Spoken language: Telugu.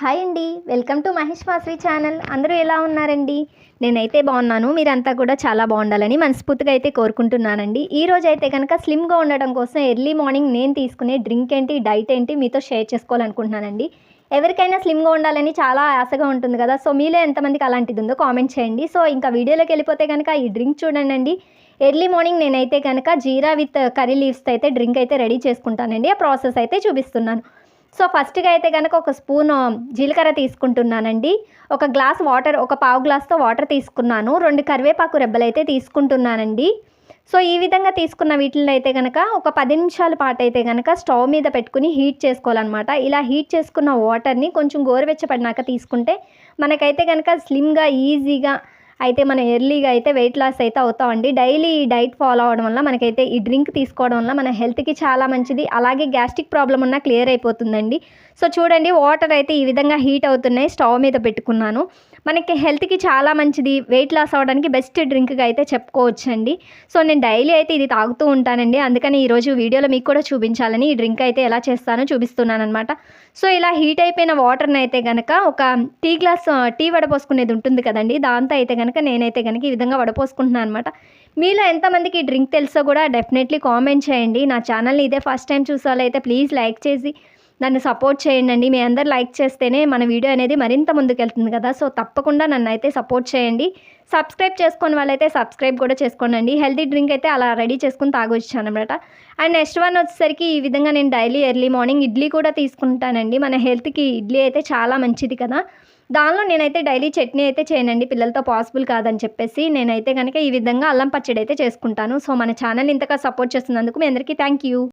హాయ్ అండి. Welcome to Mahesh Maasvi channel. అందరూ ఎలా ఉన్నారండి? నేనైతే బాగున్నాను. మీరంతా కూడా చాలా బాగుండాలని మనస్ఫూర్తిగా అయితే కోరుకుంటున్నానండి. ఈ రోజు అయితే కనుక స్లిమ్గా ఉండడం కోసం ఎర్లీ మార్నింగ్ నేను తీసుకునే డ్రింక్ ఏంటి డైట్ ఏంటి మీతో షేర్ చేసుకోవాలనుకుంటున్నానండి. ఎవరికైనా స్లిమ్గా ఉండాలని చాలా ఆశగా ఉంటుంది కదా. సో మీలో ఎంతమందికి అలాంటిది ఉందో కామెంట్ చేయండి. సో ఇంకా వీడియోలోకి వెళ్ళిపోతే కనుక ఈ డ్రింక్ చూడండి ఎర్లీ మార్నింగ్ నేనైతే కనుక జీరా విత్ కర్రీ లీవ్స్ అయితే డ్రింక్ అయితే రెడీ చేసుకుంటానండి. ఆ ప్రాసెస్ అయితే చూపిస్తున్నాను. సో ఫస్ట్గా అయితే కనుక ఒక స్పూన్ జీలకర్ర తీసుకుంటున్నానండి. ఒక గ్లాస్ వాటర్ ఒక పావు గ్లాస్తో వాటర్ తీసుకున్నాను. రెండు కరివేపాకు రెబ్బలు అయితే తీసుకుంటున్నానండి. సో ఈ విధంగా తీసుకున్న వీటిలో అయితే కనుక ఒక పది నిమిషాల పాటు అయితే కనుక స్టవ్ మీద పెట్టుకుని హీట్ చేసుకోవాలన్నమాట. ఇలా హీట్ చేసుకున్న వాటర్ని కొంచెం గోరువెచ్చపడినాక తీసుకుంటే మనకైతే కనుక స్లిమ్గా ఈజీగా అయితే మనం ఎర్లీగా అయితే వెయిట్ లాస్ అయితే అవుతామండి డైలీ ఈ డైట్ ఫాలో అవడం వల్ల మనకైతే ఈ డ్రింక్ తీసుకోవడం వల్ల మన హెల్త్కి చాలా మంచిది. అలాగే గ్యాస్ట్రిక్ ప్రాబ్లం ఉన్నా క్లియర్ అయిపోతుందండి. సో చూడండి వాటర్ అయితే ఈ విధంగా హీట్ అవుతున్నాయి. స్టవ్ మీద పెట్టుకున్నాను. మనకి హెల్త్కి చాలా మంచిది. వెయిట్ లాస్ అవ్వడానికి బెస్ట్ డ్రింక్గా అయితే చెప్పుకోవచ్చండి. సో నేను డైలీ అయితే ఇది తాగుతూ ఉంటానండి. అందుకని ఈరోజు వీడియోలో మీకు కూడా చూపించాలని ఈ డ్రింక్ అయితే ఎలా చేస్తానో చూపిస్తున్నాను అనమాట సో ఇలా హీట్ అయిపోయిన వాటర్ని అయితే కనుక ఒక టీ గ్లాస్ టీ వడపోసుకునేది ఉంటుంది కదండి. దాంతో అయితే కనుక నేనైతే కనుక ఈ విధంగా వడపోసుకుంటున్నాను అనమాట మీలో ఎంతమందికి ఈ డ్రింక్ తెలుసో కూడా డెఫినెట్లీ కామెంట్ చేయండి. నా ఛానల్ని ఇదే ఫస్ట్ టైం చూసాలైతే ప్లీజ్ లైక్ చేసి నన్ను సపోర్ట్ చేయండి మీ అందరు లైక్ చేస్తేనే మన వీడియో అనేది మరింత ముందుకెళ్తుంది కదా. సో తప్పకుండా నన్ను అయితే సపోర్ట్ చేయండి. సబ్స్క్రైబ్ చేసుకుని వాళ్ళైతే సబ్స్క్రైబ్ కూడా చేసుకోండి హెల్తీ డ్రింక్ అయితే అలా రెడీ చేసుకుని తాగొచ్చాను అనమాట అండ్ నెక్స్ట్ వన్ వచ్చేసరికి ఈ విధంగా నేను డైలీ ఎర్లీ మార్నింగ్ ఇడ్లీ కూడా తీసుకుంటానండి. మన హెల్త్కి ఇడ్లీ అయితే చాలా మంచిది కదా. దానిలో నేనైతే డైలీ చట్నీ అయితే చేయనండి. పిల్లలతో పాసిబుల్ కాదని చెప్పేసి నేనైతే కనుక ఈ విధంగా అల్లం పచ్చడి అయితే చేసుకుంటాను. సో మన ఛానల్ ఇంతగా సపోర్ట్ చేస్తున్నందుకు మీ అందరికీ థ్యాంక్ యూ.